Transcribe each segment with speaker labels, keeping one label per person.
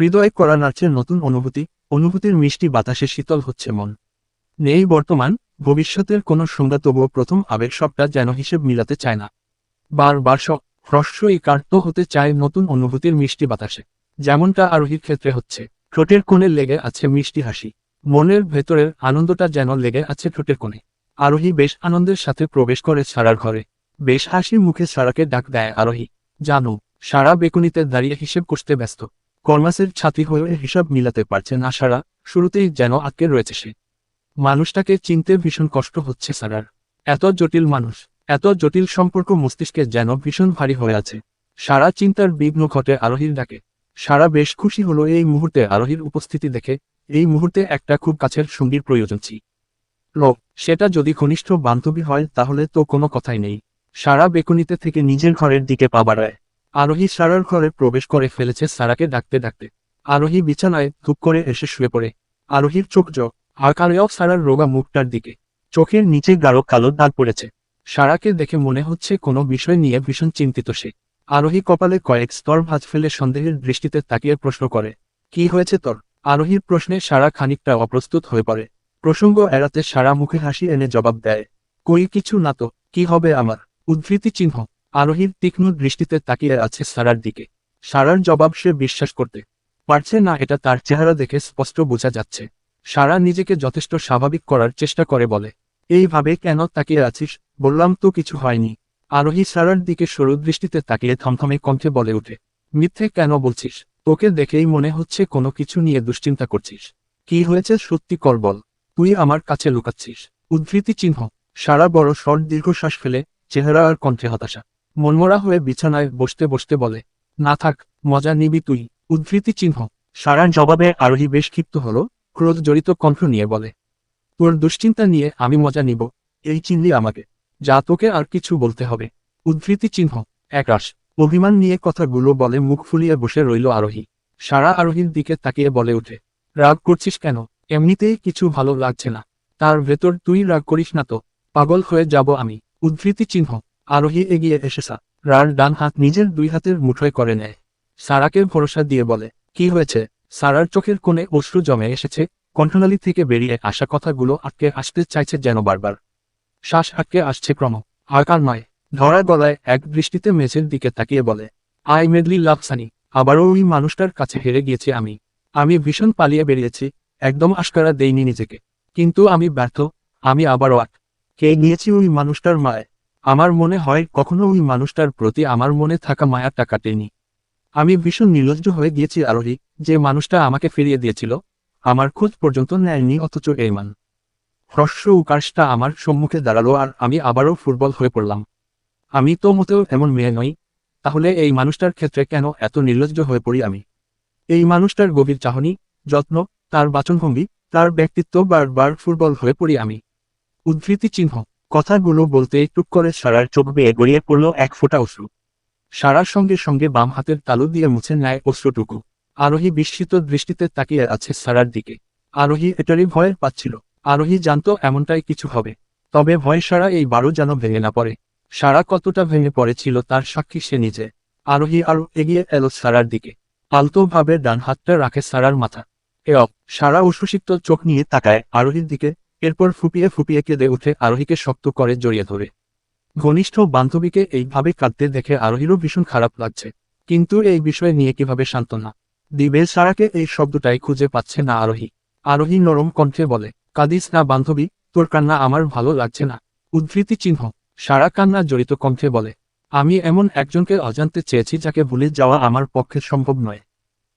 Speaker 1: হৃদয় করা নাচের নতুন অনুভূতি, অনুভূতির মিষ্টি বাতাসে শীতল হচ্ছে মন। নেই বর্তমান, ভবিষ্যতের কোনো সংজ্ঞা তবুও প্রথম আবেগ সবটা যেন হিসেব মিলাতে চায় না। বারবার সব হ্রস্বই কার্ত হতে চায় নতুন অনুভূতির মিষ্টি বাতাসে। যেমনটা আরোহীর ক্ষেত্রে হচ্ছে, ঠোঁটের কোণে লেগে আছে মিষ্টি হাসি। মনের ভেতরের আনন্দটা যেন লেগে আছে ঠোঁটের কোণে। আরোহী বেশ আনন্দের সাথে প্রবেশ করে সারার ঘরে। বেশ হাসি মুখে সারাকে ডাক দেয় আরোহী, জানো, সারা বেকুনিতে দাঁড়িয়ে হিসেব করতে ব্যস্ত। কর্মাসের ছাতি হয়ে হিসাব মিলাতে পারছে না সারা শুরুতেই যেন আটকে রয়েছে সে। মানুষটাকে চিনতে ভীষণ কষ্ট হচ্ছে সারার। এত জটিল মানুষ, এত জটিল সম্পর্ক মস্তিষ্কে যেন ভীষণ ভারী হয়ে আছে। সারা চিন্তার বিঘ্ন ঘটে আরোহীর ডাকে। সারা বেশ খুশি হলো এই মুহূর্তে আরোহীর উপস্থিতি দেখে। এই মুহূর্তে একটা খুব কাছের সঙ্গীর প্রয়োজন ছিল লোক, সেটা যদি ঘনিষ্ঠ বান্ধবী হয় তাহলে তো কোনো কথাই নেই। সারা বেকুনিতে থেকে নিজের ঘরের দিকে পা বাড়ায়। আরোহী সারার ঘরে প্রবেশ করে ফেলেছে সারাকে ডাকতে ডাকতে। আরোহী বিছানায় ধূপ করে এসে শুয়ে পড়ে। আরোহীর চোখ জোক আকারেও সারার রোগা মুখটার দিকে। চোখের নিচে গাঢ় কালো দাগ পড়েছে। সারাকে দেখে মনে হচ্ছে কোনো বিষয় নিয়ে ভীষণ চিন্তিত সে। আরোহী কপালে কয়েক স্তর ভাঁজ ফেলে সন্দেহের দৃষ্টিতে তাকিয়ে প্রশ্ন করে, কি হয়েছে তোর? আরোহীর প্রশ্নে সারা খানিকটা অপ্রস্তুত হয়ে পড়ে। প্রসঙ্গ এড়াতে সারা মুখে হাসি এনে জবাব দেয়, কই, কিছু না তো, কি হবে আমার? উদ্ধৃতি চিহ্ন। আরোহীর তীক্ষ্ণ দৃষ্টিতে তাকিয়ে আছে সারার দিকে। সারার জবাব সে বিশ্বাস করতে পারছে না, এটা তার চেহারা দেখে স্পষ্ট বোঝা যাচ্ছে। সারা নিজেকে যথেষ্ট স্বাভাবিক করার চেষ্টা করে বলে, এইভাবে কেন তাকিয়ে আছিস? বললাম তো কিছু হয়নি। আরোহী সারার দিকে সরু দৃষ্টিতে তাকিয়ে থমথমে কণ্ঠে বলে উঠে মিথ্যে কেন বলছিস? তোকে দেখেই মনে হচ্ছে কোনো কিছু নিয়ে দুশ্চিন্তা করছিস। কি হয়েছে সত্যি কর বল। তুই আমার কাছে লুকাচ্ছিস। উদ্ধৃতি চিহ্ন। সারা বড় শর্ট দীর্ঘশ্বাস ফেলে চেহারা আর কণ্ঠে হতাশা। মনমরা হয়ে বিছানায় বসতে বসতে বলে, না থাক, মজা নিবি তুই। উদ্ধৃতি চিহ্ন। সারার জবাবে আরোহী বেশ ক্ষিপ্ত হল, ক্রোধ জড়িত কণ্ঠ নিয়ে বলে, তোর দুশ্চিন্তা নিয়ে আমি মজা নিব, এই চিনলি আমাকে। যা তোকে আর কিছু বলতে হবে। উদ্ধৃতি চিহ্ন একরাশ অভিমান নিয়ে কথাগুলো বলে মুখ ফুলিয়ে বসে রইল আরোহী। সারা আরোহীর দিকে তাকিয়ে বলে ওঠে, রাগ করছিস কেন? এমনিতেই কিছু ভালো লাগছে না। তার ভেতর তুই রাগ করিস না তো, পাগল হয়ে যাব আমি। উদ্ধৃতি চিহ্ন আরোহী এগিয়ে এসে সা রার ডান হাত নিজের দুই হাতের মুঠোয় করে নেয়। সারাকে ভরসা দিয়ে বলে, কি হয়েছে? সারার চোখের কোণে অশ্রু জমে এসেছে। কণ্ঠনালী থেকে বেরিয়ে আসা কথাগুলো আটকে আসতে চাইছে যেন বারবার। শ্বাস আটকে আসছে ক্রম। আকার নয়। ধরা গলায় এক দৃষ্টিতে মেঝের দিকে তাকিয়ে বলে, আই মেডলি লাভ সানি। আবারও ওই মানুষটার কাছে হেরে গিয়েছি আমি। আমি ভীষণ পালিয়ে বেরিয়েছি। একদম আস্কারা দেইনি নিজেকে। কিন্তু আমি ব্যর্থ। আমি আবারও আট। কে নিয়েছি ওই মানুষটার মায়? আমার মনে হয় কখনো ওই মানুষটার প্রতি আমার মনে থাকা মায়াটা কাটেনি। আমি ভীষণ নির্লজ্জ হয়ে গিয়েছি আরোহী, যে মানুষটা আমাকে ফিরিয়ে দিয়েছিল, আমার খোঁজ পর্যন্ত নেয়নি অথচ এই মান হ্রস্ব উকাশটা আমার সম্মুখে দাঁড়াল আর আমি আবারও ফুটবল হয়ে পড়লাম। আমি তো মতেও এমন মেয়ে নই, তাহলে এই মানুষটার ক্ষেত্রে কেন এত নির্লজ্জ হয়ে পড়ি আমি? এই মানুষটার গভীর চাহনি, যত্ন, তার বাচনভঙ্গি, তার ব্যক্তিত্ব বারবার ফুটবল হয়ে পড়ি আমি। উদ্ধৃতি চিহ্ন। কথাগুলো বলতে টুক করে সারার চোখ বেয়ে গড়িয়ে পড়ল এক ফোঁটা অশ্রু। সারার সঙ্গে সঙ্গে বাম হাতের তালু দিয়ে মুছে নেয় অশ্রুটুকু। আরোহী বিস্মিত দৃষ্টিতে তাকিয়ে আছে সারার দিকে। আরোহী এটারই ভয় পাচ্ছিল। আরোহী জানতো এমনটাই কিছু হবে। তবে ভয় সারা এই বারো যেন ভেঙে না পড়ে। সারা কতটা ভেঙে পড়েছিল তার সাক্ষী সে নিজে। আরোহী আরও এগিয়ে এলো সারার দিকে। আলতোভাবে ডান হাতটা রাখে সারার মাথা। এ সারা উচ্ছ্বসিত চোখ নিয়ে তাকায় আরোহীর দিকে। এরপর ফুপিয়ে ফুপিয়ে কেঁদে উঠে আরোহীকে শক্ত করে জড়িয়ে ধরে। ঘনিষ্ঠ বান্ধবীকে এইভাবে কাঁদতে দেখে আরোহীরও ভীষণ খারাপ লাগছে। কিন্তু এই বিষয়ে নিয়ে কীভাবে সান্ত্বনা? দিবে সারাকে এই শব্দটাই খুঁজে পাচ্ছে না আরোহী। আরোহী নরম কণ্ঠে বলে, কাদিস না বান্ধবী, তোর কান্না আমার ভালো লাগছে না। উদ্ধৃতি চিহ্ন, সারা কান্না জড়িত কণ্ঠে বলে, আমি এমন একজনকে অজান্তে চেয়েছি যাকে ভুলে যাওয়া আমার পক্ষে সম্ভব নয়।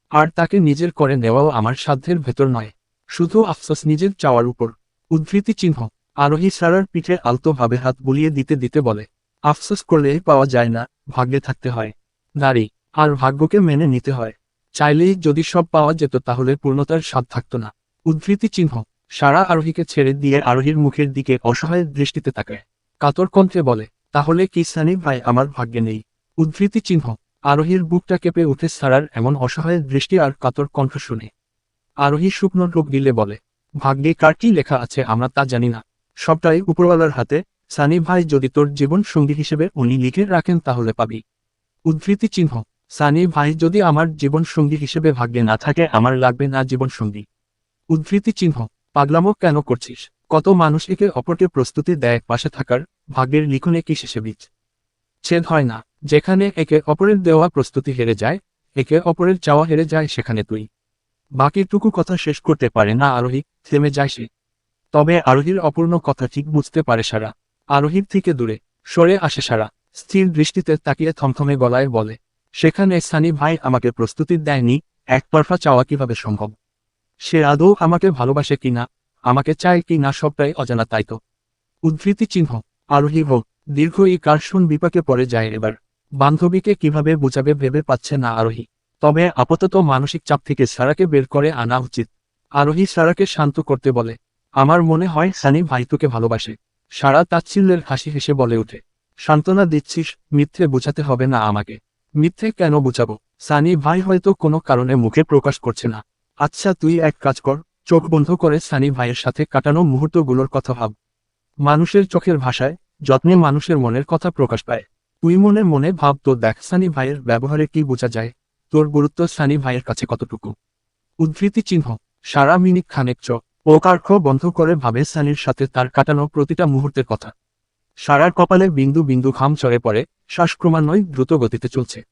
Speaker 1: আর তাকে নিজের করে নেওয়াও আমার সাধ্যের ভেতর নয়। শুধু আফসোস নিজের চাওয়ার উপর। উদ্ধৃতি চিহ্ন। আরোহী সারার পিঠে আলতোভাবে হাত বুলিয়ে দিতে দিতে বলে, আফসোস করলেই পাওয়া যায় না, ভাগ্যে থাকতে হয়। নারী, আর ভাগ্যকে মেনে নিতে হয়। চাইলেই যদি সব পাওয়া যেত তাহলে পূর্ণতার স্বাদ থাকতো না। উদ্ধৃতি চিহ্ন। সারা আরোহীকে ছেড়ে দিয়ে আরোহীর মুখের দিকে অসহায় দৃষ্টিতে তাকায়। কাতর কণ্ঠে বলে, তাহলে কি সানি ভাই আমার ভাগ্যে নেই? উদ্ধৃতি চিহ্ন। আরোহীর বুকটা কেঁপে উঠে সারার এমন অসহায় দৃষ্টি আর কাতর কণ্ঠ শুনে। আরোহী শুকনো রোগ দিলে বলে ভাগ্যে কার কি লেখা আছে আমরা তা জানি না। সবটাই উপরওয়ালার হাতে। সানি ভাই, যদি তোর জীবন সঙ্গী হিসেবে উনি লিখে রাখেন, তাহলে পাবি। উদ্ধৃতি চিহ্ন। সানি ভাই, যদি আমার জীবন সঙ্গী হিসেবে ভাগ্যে না থাকে, আমার লাগবে না জীবন সঙ্গী। উদ্ধৃতি চিহ্ন। পাগলামো কেন করছিস? কত মানুষ একে অপরকে প্রস্তুতি দেয় পাশে থাকার, ভাগ্যের লিখনে কি শেষে বীজ? ছেদ হয় না। যেখানে একে অপরের দেওয়া প্রস্তুতি হেরে যায়, একে অপরের চাওয়া হেরে যায়, সেখানে তুই। বাকিটুকু কথা শেষ করতে পারে না আরোহী, থেমে যায় সে। তবে আরোহীর অপূর্ণ কথা ঠিক বুঝতে পারে সারা। আরোহীর থেকে দূরে, সরে আসে সারা। স্থির দৃষ্টিতে তাকিয়ে থমথমে গলায় বলে, সেখানে সানি ভাই আমাকে প্রস্তুতি দেয়নি একতরফা চাওয়া কীভাবে সম্ভব? সে আদৌ আমাকে ভালোবাসে কিনা আমাকে চায় কি না সবটাই অজানা তাই তো। উদ্ধৃতি চিহ্ন, আরোহী হোক দীর্ঘ এই কার্ষণ বিপাকে পড়ে যায় এবার। বান্ধবীকে কীভাবে বোঝাবে ভেবে পাচ্ছে না আরোহী। তবে আপাতত মানসিক চাপ থেকে সারাকে বের করে আনা উচিত। আরোহী সারাকে শান্ত করতে বলে, আমার মনে হয় সানি ভাই তোকে ভালোবাসে। সারা তাচ্ছিল্যের হাসি হেসে বলে ওঠে, সান্ত্বনা দিচ্ছিস, মিথ্যে বোঝাতে হবে না আমাকে। মিথ্যে কেন বোঝাবো? সানি ভাই হয়তো কোনো কারণে মুখে প্রকাশ করছে না। আচ্ছা তুই এক কাজ কর, চোখ বন্ধ করে সানি ভাইয়ের সাথে কাটানো মুহূর্তগুলোর কথা ভাব। মানুষের চোখের ভাষায়, যত্নে মানুষের মনের কথা প্রকাশ পায়। তুই মনে মনে ভাব তো দেখ সানি ভাইয়ের ব্যবহারে কি বোঝা যায়। তোর গুরুত্ব সানি ভাইয়ের কাছে কতটুকু? উদ্ধৃতি চিহ্ন। সারা মিনিট খানেক চ ও কার্খ বন্ধ করে ভাবে সানির সাথে তার কাটানো প্রতিটা মুহূর্তের কথা। সারার কপালে বিন্দু বিন্দু ঘাম চড়ে পড়ে শ্বাস ক্রমান্বয়ে দ্রুত গতিতে চলছে।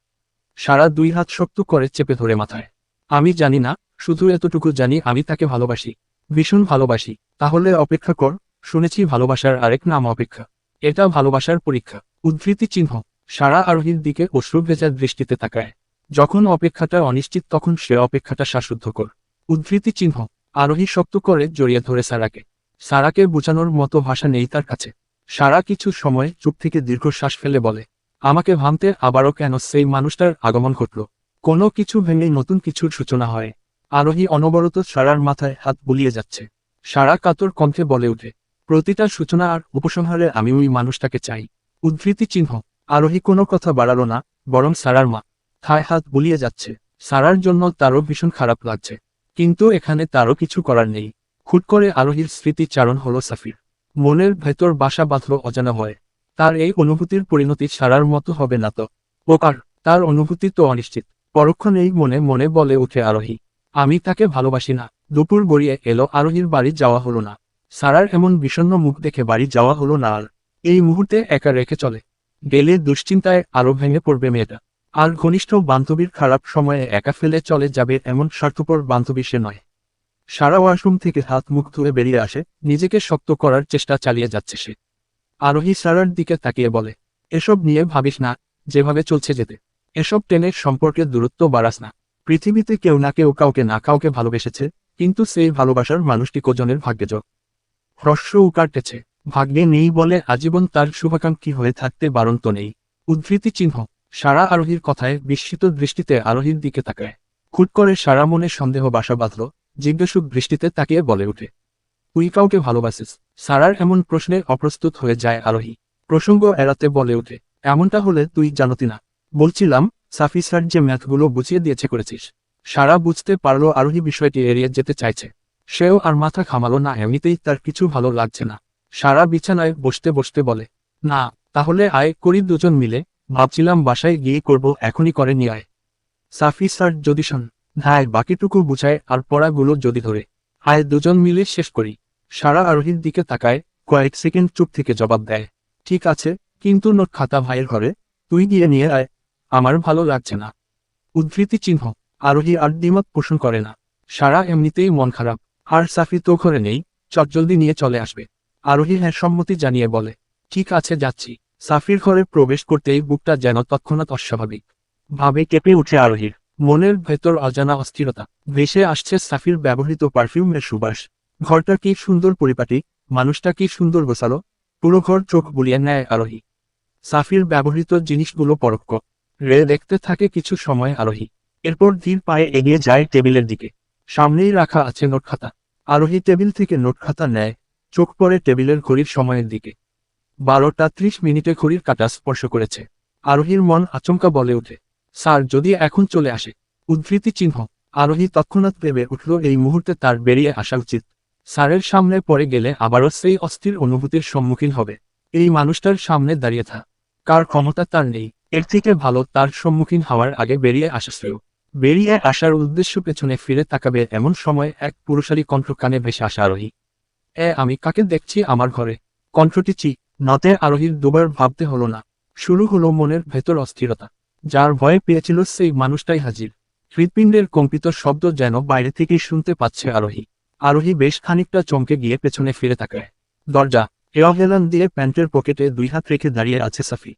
Speaker 1: সারা দুই হাত শক্ত করে চেপে ধরে মাথায়। আমি জানি না, শুধু এতটুকু জানি আমি তাকে ভালোবাসি। ভীষণ ভালোবাসি। তাহলে অপেক্ষা কর, শুনেছি ভালোবাসার আরেক নাম অপেক্ষা। এটা ভালোবাসার পরীক্ষা। উদ্ধৃতি চিহ্ন। সারা আরোহীর দিকে অশ্রু ভেজার দৃষ্টিতে তাকায়। যখন অপেক্ষাটা অনিশ্চিত, তখন সে অপেক্ষাটা শ্বাসুদ্ধ কর উদ্ধৃতি চিহ্ন। আরোহী শক্ত করে জড়িয়ে ধরে সারাকে। সারাকে বোঝানোর মতো ভাষা নেই তার কাছে। সারা কিছু সময় চুপ থেকে দীর্ঘশ্বাস ফেলে বলে, আমাকে ভাবতে আবারও কেন সেই মানুষটার আগমন ঘটল? কোনো কিছু ভেঙে নতুন কিছুর সূচনা হয় আরোহী অনবরত সারার মাথায় হাত বুলিয়ে যাচ্ছে। সারা কাতর কণ্ঠে বলে উঠে প্রতিটা সূচনা আর উপসংহারে আমি ওই মানুষটাকে চাই উদ্ধৃতি চিহ্ন। আরোহী কোনো কথা বাড়ালো না, বরং সারার মা থায় হাত বুলিয়ে যাচ্ছে। সারার জন্য তারও ভীষণ খারাপ লাগছে। কিন্তু এখানে তারও কিছু করার নেই। হুট করে আরোহীর স্মৃতিচারণ হলো সাফির। মনের ভেতর বাসা বাঁধল অজানা হয়ে তার এই অনুভূতির পরিণতি সারার মতো হবে না তো। ওকার, তার অনুভূতি তো অনিশ্চিত। পরক্ষণেই মনে মনে বলে উঠে আরোহী। আমি তাকে ভালোবাসি না। দুপুর গড়িয়ে এলো আরোহীর বাড়ি যাওয়া হলো না। সারার এমন বিষণ্ণ মুখ দেখে বাড়ি যাওয়া হলো না আর। এই মুহূর্তে একা রেখে চলে। গেলে দুশ্চিন্তায় আরও ভেঙে পড়বে মেয়েটা। আর ঘনিষ্ঠ বান্ধবীর খারাপ সময়ে একা ফেলে চলে যাবে এমন স্বার্থপর বান্ধবী সে নয়। সারা ওয়াশরুম থেকে হাত মুখ ধুয়ে বেরিয়ে আসে, নিজেকে শক্ত করার চেষ্টা চালিয়ে যাচ্ছে সে। আরোহী সারার দিকে তাকিয়ে বলে, এসব নিয়ে ভাবিস না, যেভাবে চলছে যেতে। এসব টেনের সম্পর্কে দূরত্ব বাড়াস না। পৃথিবীতে কেউ না কেউ কাউকে না কাউকে ভালোবেসেছে, কিন্তু সেই ভালোবাসার মানুষটি কোজনের ভাগ্যযোগ হ্রস্ব উকারটেছে ভাগ্যে নেই বলে আজীবন তার শুভাকাঙ্ক্ষী হয়ে থাকতে বারন্ত নেই। উদ্ধৃতি চিহ্ন। সারা আরোহীর কথায় বিস্মিত দৃষ্টিতে আরোহীর দিকে তাকায়। খুট করে সারা মনে সন্দেহ বাসা বাঁধল, জিজ্ঞাসুক দৃষ্টিতে তাকিয়ে বলে উঠে তুই কাউকে ভালোবাসিস? সারার এমন প্রশ্নে অপ্রস্তুত হয়ে যায় আরোহী। প্রসঙ্গ এড়াতে বলে উঠে এমনটা হলে তুই জানতি না। বলছিলাম, সাফি যে ম্যাথগুলো বুঝিয়ে দিয়েছে করেছিস। সারা বুঝতে পারল আরোহী বিষয়টি এড়িয়ে যেতে চাইছে। সেও আর মাথা খামালো না, এমনিতেই তার কিছু ভালো লাগছে না। সারা বিছানায় বসতে বসতে বলে, না, তাহলে আয়, করি দুজন মিলে। ভাবছিলাম বাসায় গিয়ে করব, এখনই করে নিয়ে আয়। সাফি স্যার যদি শোন হ্যাঁ বাকিটুকু বুঝায় আর পড়াগুলো যদি ধরে। আয় দুজন মিলে শেষ করি। সারা আরোহীর দিকে তাকায়, কয়েক সেকেন্ড চুপ থেকে জবাব দেয়, ঠিক আছে, কিন্তু নোট খাতা ভাইয়ের ঘরে, তুই গিয়ে নিয়ে আয়। আমার ভালো লাগছে না। উদ্ধৃতি চিহ্ন, আরোহী আর দ্বিমত পোষণ করে না। সারা এমনিতেই মন খারাপ। আর সাফি তো ঘরে নেই, চটজলদি নিয়ে চলে আসবে। আরোহী হ্যাঁ সম্মতি জানিয়ে বলে, ঠিক আছে, যাচ্ছি। সাফির ঘরে প্রবেশ করতেই বুকটা যেন তৎক্ষণাৎ অস্বাভাবিক। ভাবে কেঁপে উঠে আরোহীর। মনের ভেতর অজানা অস্থিরতা। ভেসে আসছে সাফির ব্যবহৃত পারফিউমের সুবাস। ঘরটা কি সুন্দর পরিপাটি মানুষটা কি সুন্দর গোছালো পুরো ঘর চোখ বুলিয়ে নেয় আরোহী। সাফির ব্যবহৃত জিনিসগুলো পরোক্ষ। রে দেখতে থাকে কিছু সময় আরোহী। এরপর ধীর পায়ে এগিয়ে যায় টেবিলের দিকে। সামনেই রাখা আছে নোট খাতা আরোহী টেবিল থেকে নোট খাতা নেয়। চোখ পড়ে টেবিলের ঘড়ির সময়ের দিকে। বারোটা ত্রিশ মিনিটে ঘড়ির কাটা স্পর্শ করেছে। আরোহীর মন আচমকা বলে ওঠে। স্যার, যদি এখন চলে আসে। উদ্ধৃতি চিহ্ন। আরোহী তৎক্ষণাৎ ভেবে উঠল, এই মুহূর্তে তার বেরিয়ে আসা উচিত। স্যারের সামনে পড়ে গেলে আবারও সেই অস্থির অনুভূতির সম্মুখীন হবে। এই মানুষটার সামনে দাঁড়িয়ে থাক। কার ক্ষমতা তার নেই। এর থেকে ভালো তার সম্মুখীন হওয়ার আগে বেরিয়ে আসা শ্রেয়। বেরিয়ে আসার উদ্দেশ্য পেছনে ফিরে তাকাবে এমন সময় এক পুরুষালী কণ্ঠ কানে ভেসে আসা আরোহী। এ, আমি কাকে দেখছি আমার ঘরে? কণ্ঠটি চি নতে আরোহীর দুবার ভাবতে হলো না। শুরু হলো মনের ভেতর অস্থিরতা। যার ভয়ে পেয়েছিল সেই মানুষটাই হাজির। হৃৎপিণ্ডের কম্পিত শব্দ যেন বাইরে থেকেই শুনতে পাচ্ছে আরোহী। আরোহী বেশ খানিকটা চমকে গিয়ে পেছনে ফিরে তাকায়। দরজা এওহেলান দিয়ে প্যান্টের পকেটে দুই হাত রেখে দাঁড়িয়ে আছে সাফি।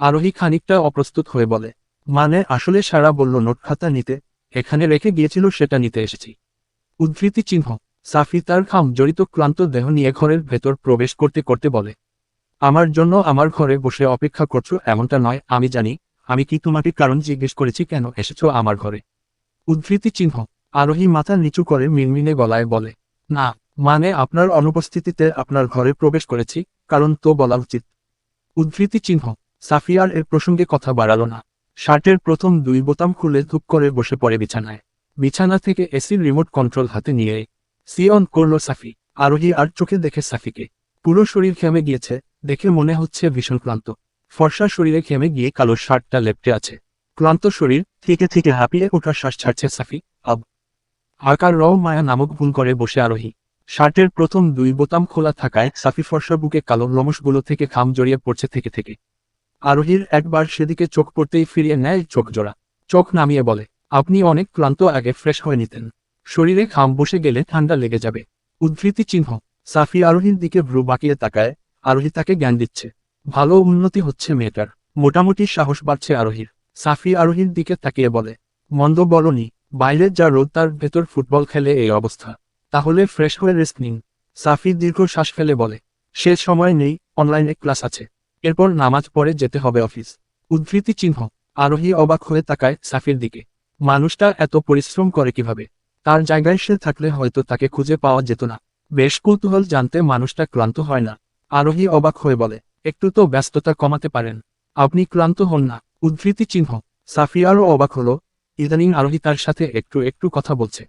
Speaker 1: আরোহী খানিকটা অপ্রস্তুত হয়ে বলে মানে আসলে সারা বলল নোট খাতা নিতে, এখানে রেখে গিয়েছিল সেটা নিতে এসেছি। উদ্ধৃতি চিহ্ন, সাফি তার খাম জড়িত ক্লান্ত দেহ নিয়ে ঘরের ভেতর প্রবেশ করতে করতে বলে আমার জন্য আমার ঘরে বসে অপেক্ষা করছ এমনটা নয়, আমি জানি। আমি কি তোমাকে কারণ জিজ্ঞেস করেছি কেন এসেছ আমার ঘরে? উদ্ধৃতি চিহ্ন। আরোহী মাথা নিচু করে মিনমিনে গলায় বলে, না মানে আপনার অনুপস্থিতিতে আপনার ঘরে প্রবেশ করেছি, কারণ তো বলা উচিত। উদ্ধৃতি চিহ্ন। সাফিয়ার এর প্রসঙ্গে কথা বাড়ালো না। শার্টের প্রথম দুই বোতাম খুলে ধূপ করে বসে পড়ে বিছানায়। বিছানা থেকে এসির রিমোট কন্ট্রোল হাতে নিয়ে সি অন করল সাফি। আরোহী আর চোখে দেখে সাফিকে। পুরো শরীর ঘেমে গিয়েছে। দেখে মনে হচ্ছে ভীষণ ক্লান্ত। ফর্সা শরীরে ঘেমে গিয়ে কালো শার্টটা লেপটে আছে। ক্লান্ত শরীর থেকে থেকে হাঁপিয়ে ওঠার শ্বাস ছাড়ছে সাফি। আব। আকার র মায়া নামক ভুল করে বসে আরোহী। শার্টের প্রথম দুই বোতাম খোলা থাকায় সাফি ফর্সা বুকে কালো লমসগুলো থেকে খাম জড়িয়ে পড়ছে থেকে থেকে। আরোহীর একবার সেদিকে চোখ পড়তেই ফিরিয়ে নেয় চোখ জোড়া। চোখ নামিয়ে বলে, আপনি অনেক ক্লান্ত, আগে ফ্রেশ হয়ে নিতেন। শরীরে খাম বসে গেলে ঠান্ডা লেগে যাবে। উদ্ধৃতি চিহ্ন। সাফি আরোহীর দিকে ভ্রু বাঁকিয়ে তাকায়। আরোহী তাকে জ্ঞান দিচ্ছে। ভালো উন্নতি হচ্ছে মেয়েটার। মোটামুটি সাহস বাড়ছে আরোহীর। সাফি আরোহীর দিকে তাকিয়ে বলে, মন্দ বলনি, বাইরের যা রোদ তার ভেতর ফুটবল খেলে এই অবস্থা। তাহলে ফ্রেশ হয়ে রেস্ট নিন। সাফি দীর্ঘ শ্বাস ফেলে বলে, সে সময় নেই, অনলাইনে ক্লাস আছে। এরপর নামাজ পড়ে যেতে হবে অফিস। উদ্ধৃতি চিহ্ন। আরোহী অবাক হয়ে তাকায় সাফির দিকে। মানুষটা এত পরিশ্রম করে কীভাবে? তার জায়গায় সে থাকলে হয়তো তাকে খুঁজে পাওয়া যেত না। বেশ কৌতূহল জানতে মানুষটা ক্লান্ত হয় না। আরোহী অবাক হয়ে বলে, একটু তো ব্যস্ততা কমাতে পারেন। আপনি ক্লান্ত হন না, উদ্ধৃতি চিহ্ন। সাফিয়ারও অবাক হলো। ইদানিং আরোহী তার সাথে একটু একটু কথা বলছে।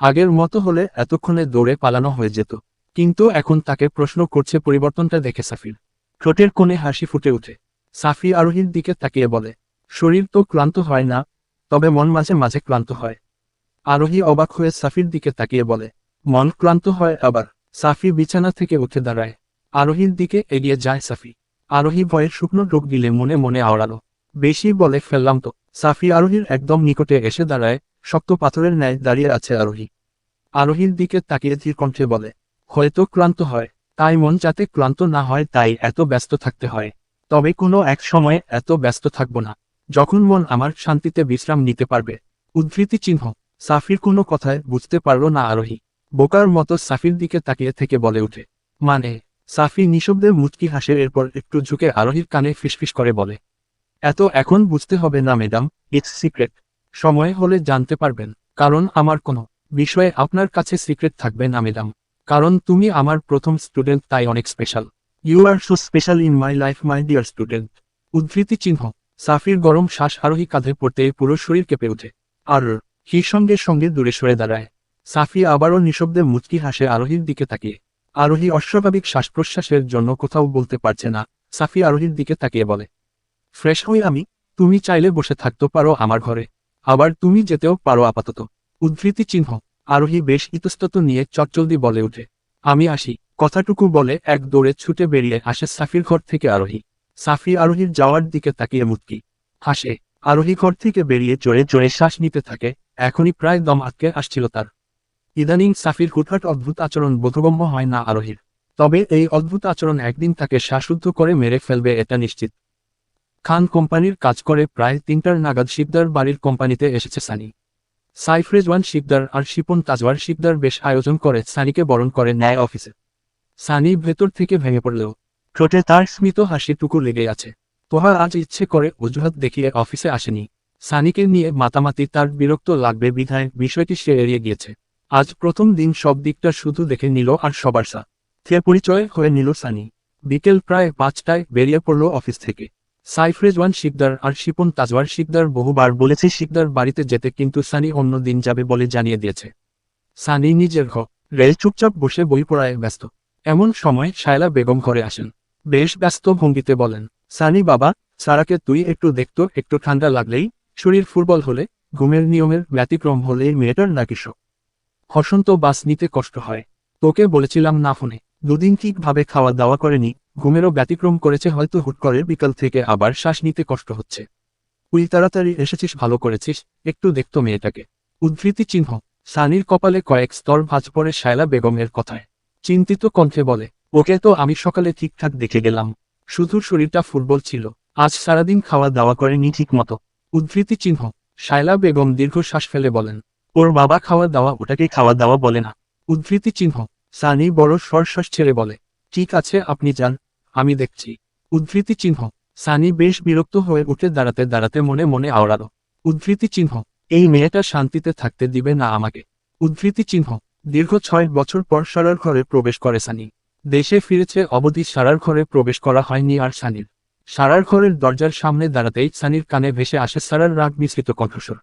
Speaker 1: আগের মতো হলে এতক্ষণে দৌড়ে পালানো হয়ে যেত। কিন্তু এখন তাকে প্রশ্ন করছে পরিবর্তনটা দেখে সাফির। ঠোঁটের কোণে হাসি ফুটে ওঠে। সাফি আরোহীর দিকে তাকিয়ে বলে, শরীর তো ক্লান্ত হয় না, তবে মন মাঝে মাঝে ক্লান্ত হয়। আরোহী অবাক হয়ে সাফির দিকে তাকিয়ে বলে, মন ক্লান্ত হয় আবার। সাফি বিছানা থেকে উঠে দাঁড়ায়। আরোহীর দিকে এগিয়ে যায় সাফি। আরোহী ভয়ের শুকনো ডোক গিলে মনে মনে আওড়ালো। বেশি বলে ফেললাম তো। সাফি আরোহীর একদম নিকটে এসে দাঁড়ায়, শক্ত পাথরের ন্যায় দাঁড়িয়ে আছে আরোহী। আরোহীর দিকে তাকিয়ে ধীর কণ্ঠে বলে, হয়তো ক্লান্ত হয়। তাই মন যাতে ক্লান্ত না হয়, তাই এত ব্যস্ত থাকতে হয়। তবে কোনো এক সময়ে এত ব্যস্ত থাকব না। যখন মন আমার শান্তিতে বিশ্রাম নিতে পারবে উদ্ধৃতি চিহ্ন। সাফির কোনো কথায় বুঝতে পারল না আরোহী। বোকার মতো সাফির দিকে তাকিয়ে থেকে বলে উঠে মানে সাফি নিঃশব্দে মুচকি হাসে, এরপর একটু ঝুঁকে আরোহীর কানে ফিসফিস করে বলে, এত এখন বুঝতে হবে না, ম্যাডাম, ইটস সিক্রেট। সময় হলে জানতে পারবেন, কারণ আমার কোনো বিষয়ে আপনার কাছে সিক্রেট থাকবে না, ম্যাডাম। কারণ তুমি আমার প্রথম স্টুডেন্ট, তাই অনেক special. You are so special in my life, my dear student. উদ্ধৃতি চিহ্ন। সাফির গরম শ্বাস আরোহী কাঁধে পড়তে পুরো শরীর কেঁপে ওঠে। আর হির সঙ্গে সঙ্গে দূরে সরে দাঁড়ায়। সাফি আবারও নিঃশব্দে মুচকি হাসে আরোহীর দিকে তাকিয়ে। আরোহী অস্বাভাবিক শ্বাস প্রশ্বাসের জন্য কোথাও বলতে পারছে না। সাফি আরোহীর দিকে তাকিয়ে বলে, ফ্রেশ হই আমি, তুমি চাইলে বসে থাকতে পারো আমার ঘরে। আবার তুমি যেতেও পারো আপাতত। উদ্ধৃতি চিহ্ন। আরোহী বেশ ইতস্তত নিয়ে চটচলদি বলে উঠে আমি আসি। কথাটুকু বলে এক দৌড়ে ছুটে বেরিয়ে আসে সাফির ঘর থেকে আরোহী। সাফি আরোহীর যাওয়ার দিকে তাকিয়ে মুটকি হাসে। আরোহী ঘর থেকে বেরিয়ে জোরে জোরে শ্বাস নিতে থাকে। এখনই প্রায় দম আটকে আসছিল তার। ইদানিং সাফির হুটহাট অদ্ভুত আচরণ বোধগম্য হয় না আরোহীর। তবে এই অদ্ভুত আচরণ একদিন তাকে শ্বাসরুদ্ধ করে মেরে ফেলবে এটা নিশ্চিত। খান কোম্পানির কাজ করে প্রায় তিনটার নাগাদ শিবদার বাড়ির কোম্পানিতে এসেছে সানি। সাইফ্রেজওয়ান শিকদার আর শিপন তাজওয়ার শিকদার বেশ আয়োজন করে সানিকে বরণ করে ন্যায় অফিসে। সানি ভেতর থেকে ভেঙে পড়লেও ঠোঁটে তার স্মিত হাসিটুকু লেগে আছে। তোহা আজ ইচ্ছে করে অজুহাত দেখিয়ে অফিসে আসেনি। সানিকে নিয়ে মাতামাতি তার বিরক্ত লাগবে বিধায় বিষয়টি সে এড়িয়ে গিয়েছে। আজ প্রথম দিন সব দিকটা শুধু দেখে নিল আর সবার সা থে পরিচয় হয়ে নিল সানি। বিকেল প্রায় পাঁচটায় বেরিয়ে পড়ল অফিস থেকে। সাইফ্রেজওয়ান শিকদার আর শিপন তাজওয়ার শিকদার বহুবার বলেছে শিকদার বাড়িতে যেতে কিন্তু সানি অন্য দিন যাবে বলে জানিয়ে দিয়েছে। সানি নিজের ঘর রেল চুপচাপ বসে বই পড়ায় ব্যস্ত। এমন সময় শায়লা বেগম ঘরে আসেন। বেশ ব্যস্ত ভঙ্গিতে বলেন, সানি বাবা, সারাকে তুই একটু দেখতো, একটু ঠান্ডা লাগলেই শরীর ফুটবল হলে, ঘুমের নিয়মের ব্যতিক্রম হলে মেয়েটার নাকি শোক? হসন্ত বাস নিতে কষ্ট হয়। তোকে বলেছিলাম না ফোনে। দুদিন ঠিকভাবে খাওয়া দাওয়া করেনি, ঘুমেরও ব্যতিক্রম করেছে হয়তো হুট করে বিকাল থেকে আবার শ্বাস নিতে কষ্ট হচ্ছে। তুই তাড়াতাড়ি এসেছিস, ভালো করেছিস, একটু দেখতো মেয়েটাকে। উদ্ধৃতি চিহ্ন, সানির কপালে কয়েক স্তর ভাঁজ পড়ে শায়লা বেগমের কথায়। চিন্তিত কণ্ঠে বলে, ওকে তো আমি সকালে ঠিকঠাক দেখে গেলাম। শুধু শরীরটা ফুটবল ছিল। আজ সারাদিন খাওয়া দাওয়া করেনি ঠিক মতো উদ্ধৃতি চিহ্ন, শায়লা বেগম দীর্ঘশ্বাস ফেলে বলেন ওর বাবা খাওয়া দাওয়া ওটাকে খাওয়া দাওয়া বলে না। উদ্ধৃতি চিহ্ন, সানি বড় সরশ্বাস ছেড়ে বলে, ঠিক আছে, আপনি যান, আমি দেখছি। উদ্ধৃতি চিহ্ন, সানি বেশ বিরক্ত হয়ে উঠে দাঁড়াতে দাঁড়াতে মনে মনে আওড়ালো। উদ্ধৃতি চিহ্ন, এই মেয়েটা শান্তিতে থাকতে দিবে না আমাকে। উদ্ধৃতি চিহ্ন, দীর্ঘ ছয় বছর পর সারার ঘরে প্রবেশ করে সানি। দেশে ফিরেছে, অবধি সারার ঘরে প্রবেশ করা হয়নি আর সানির। সারার ঘরের দরজার সামনে দাঁড়াতেই সানির কানে ভেসে আসে সারার রাগ মিশ্রিত কণ্ঠস্বর।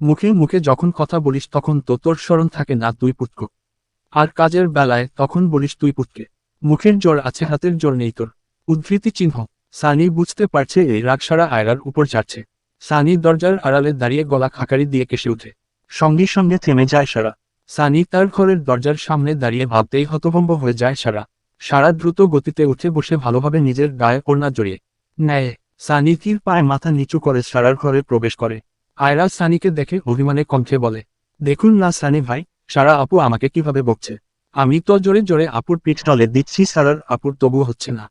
Speaker 1: মুখে মুখে যখন কথা বলিস তখন তো তোর স্মরণ থাকে না তুই পুটকো আর কাজের বেলায় তখন বলিস তুই পুটকে মুখের জোর আছে, হাতের জোর নেই তোর। উদ্ধৃতি চিহ্ন। সানি বুঝতে পারছে এই রাগ সারা আয়রার উপর যাচ্ছে সানি দরজার আড়ালে দাঁড়িয়ে গলা খাকারি দিয়ে কেসে ওঠে সঙ্গে সঙ্গে থেমে যায় সারা। সানি তার ঘরের দরজার সামনে দাঁড়িয়ে ভাবতেই হতভম্ব হয়ে যায় সারা। সারা দ্রুত গতিতে উঠে বসে ভালোভাবে নিজের গায়ে ওড়না জড়িয়ে। নেয় সানি তীর পায়ে মাথা নিচু করে সারার ঘরে প্রবেশ করে। আয়রা সানিকে দেখে অভিমানে কণ্ঠে বলে, দেখুন না সানি ভাই, সারা আপু আমাকে কীভাবে বকছে? আমি তো জোরে জোরে আপুর পিঠ তলে দিচ্ছি, সারার আপুর তবু হচ্ছে না।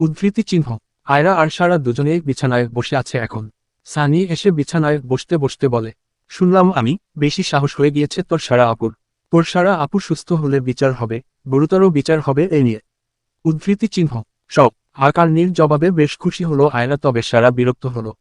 Speaker 1: উদ্ধৃতি চিহ্ন, আয়রা আর সারা দুজনেই বিছানায় বসে আছে এখন। সানি এসে বিছানায় বসতে বসতে বলে, শুনলাম আমি, বেশি সাহস হয়ে গিয়েছে তোর সারা আপুর। তোর সারা আপু সুস্থ হলে বিচার হবে, গুরুতর বিচার হবে এ নিয়ে। উদ্ধৃতি চিহ্ন, সব আকার আকারনির জবাবে বেশ খুশি হলো আয়রা, তবে সারা বিরক্ত হলো।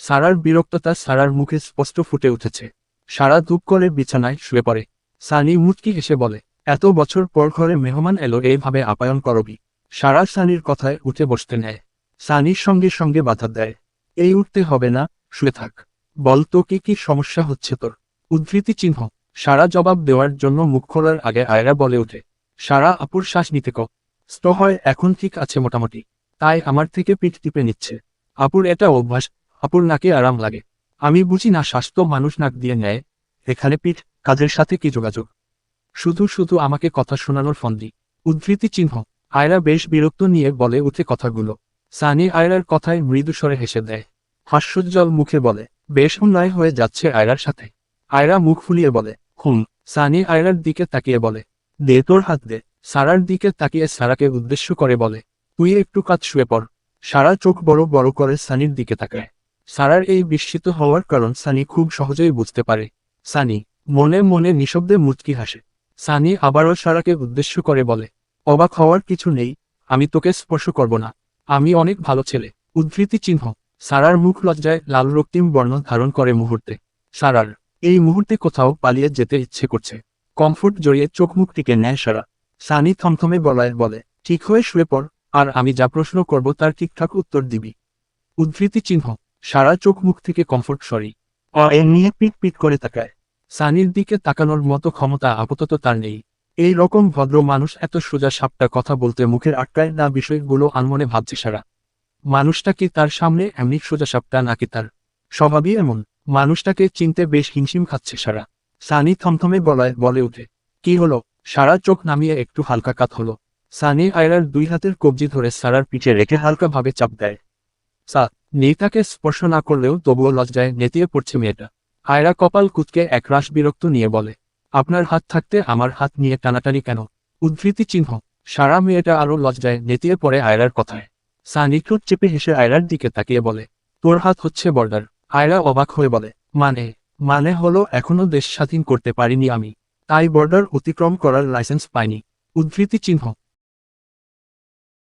Speaker 1: সারার বিরক্ততা সারার মুখে স্পষ্ট ফুটে উঠেছে। সারা ধূপ করে বিছানায় শুয়ে পড়ে। সানি মুটকি এসে বলে, এত বছর পর ঘরে মেহমান এলো, এইভাবে আপায়ন করবি? সারা সানির কথায় উঠে বসতে নেয়। সানির সঙ্গে সঙ্গে বাধা দেয়, এই উঠতে হবে না, শুয়ে থাক। বল তো কি কি সমস্যা হচ্ছে তোর? উদ্ধৃতি চিহ্ন। সারা জবাব দেওয়ার জন্য মুখ খোলার আগে আয়রা বলে ওঠে, সারা আপুর শ্বাস নিতে ক। ষ্ট হয়, এখন ঠিক আছে মোটামুটি। তাই আমার থেকে পিঠ টিপে নিচ্ছে। আপুর এটা অভ্যাস আপুর নাকে আরাম লাগে। আমি বুঝি না স্বাস্থ্য মানুষ নাক দিয়ে নেয়। এখানে পিঠ, কাজের সাথে কি যোগাযোগ? শুধু শুধু আমাকে কথা শোনানোর ফন্দি। উদ্ধৃতি চিহ্ন। আয়রা বেশ বিরক্ত নিয়ে বলে উঠে কথাগুলো। সানি আয়রার কথায় মৃদু স্বরে হেসে দেয়। হাস্যোজ্জ্বল মুখে বলে, বেশ অন্যায় হয়ে যাচ্ছে আয়রার সাথে। আয়রা মুখ ফুলিয়ে বলে, হুম। সানি আয়রার দিকে তাকিয়ে বলে, দে তোর হাত দে। সারার দিকে তাকিয়ে সারাকে উদ্দেশ্য করে বলে, তুই একটু কাজ শুয়ে পড়। সারা চোখ বড় বড় করে সানির দিকে তাকায়। সারার এই বিস্মিত হওয়ার কারণ সানি খুব সহজেই বুঝতে পারে। সানি, মনে মনে নিঃশব্দে মুচকি হাসে। সানি আবারও সারাকে উদ্দেশ্য করে বলে, অবাক হওয়ার কিছু নেই, আমি তোকে স্পর্শ করব না। আমি অনেক ভালো ছেলে। উদ্ধৃতি চিহ্ন। সারার মুখ লজ্জায় লাল রক্তিম বর্ণ ধারণ করে মুহূর্তে। সারার, এই মুহূর্তে কোথাও পালিয়ে যেতে ইচ্ছে করছে। কমফোর্ট জড়িয়ে চোখ মুখ টিকে নেয় সারা। সানি থমথমে বলায় বলে, ঠিক হয়ে শুয়ে পড়, আর আমি যা প্রশ্ন করব তার ঠিকঠাক উত্তর দিবি। উদ্ধৃতি চিহ্ন। সারা চোখ মুখ থেকে কমফোর্ট সরি অ এ নিয়ে পিট পিট করে তাকায়। সানির দিকে তাকানোর মতো ক্ষমতা আপাতত তার নেই। এই রকম ভদ্র মানুষ এত সোজা সাপটা কথা বলতে মুখের আটকায় না বিষয়গুলো আনমনে ভাবছে সারা। মানুষটা কি তার সামনে এমনি সোজা সাপটা নাকি তার? স্বভাবই এমন। মানুষটাকে চিনতে বেশ হিমশিম খাচ্ছে সারা। সানি থমথমে বলায় বলে উঠে কি হলো? সারা চোখ নামিয়ে একটু হালকা কাত হলো। সানি আয়রার দুই হাতের কবজি ধরে সারার পিঠে রেখে হালকাভাবে চাপ দেয়। সা নেতাকে স্পর্শ না করলেও তবুও লজ্জায় নেতিয়ে পড়ছে মেয়েটা। আয়রা কপাল কুতকে একরাশ বিরক্ত নিয়ে বলে, আপনার হাত থাকতে আমার হাত নিয়ে টানাটানি কেন? উদ্ধৃতি চিহ্ন সারা মেয়েটা আরও লজ্জায় নেতিয়ে পড়ে আয়রার কথায়। সানি ঠোঁট চেপে হেসে আয়রার দিকে তাকিয়ে বলে, তোর হাত হচ্ছে বর্ডার আয়রা অবাক হয়ে বলে মানে? মানে হলো এখনও দেশ স্বাধীন করতে পারিনি আমি। তাই বর্ডার অতিক্রম করার লাইসেন্স পাইনি। উদ্ধৃতি চিহ্ন।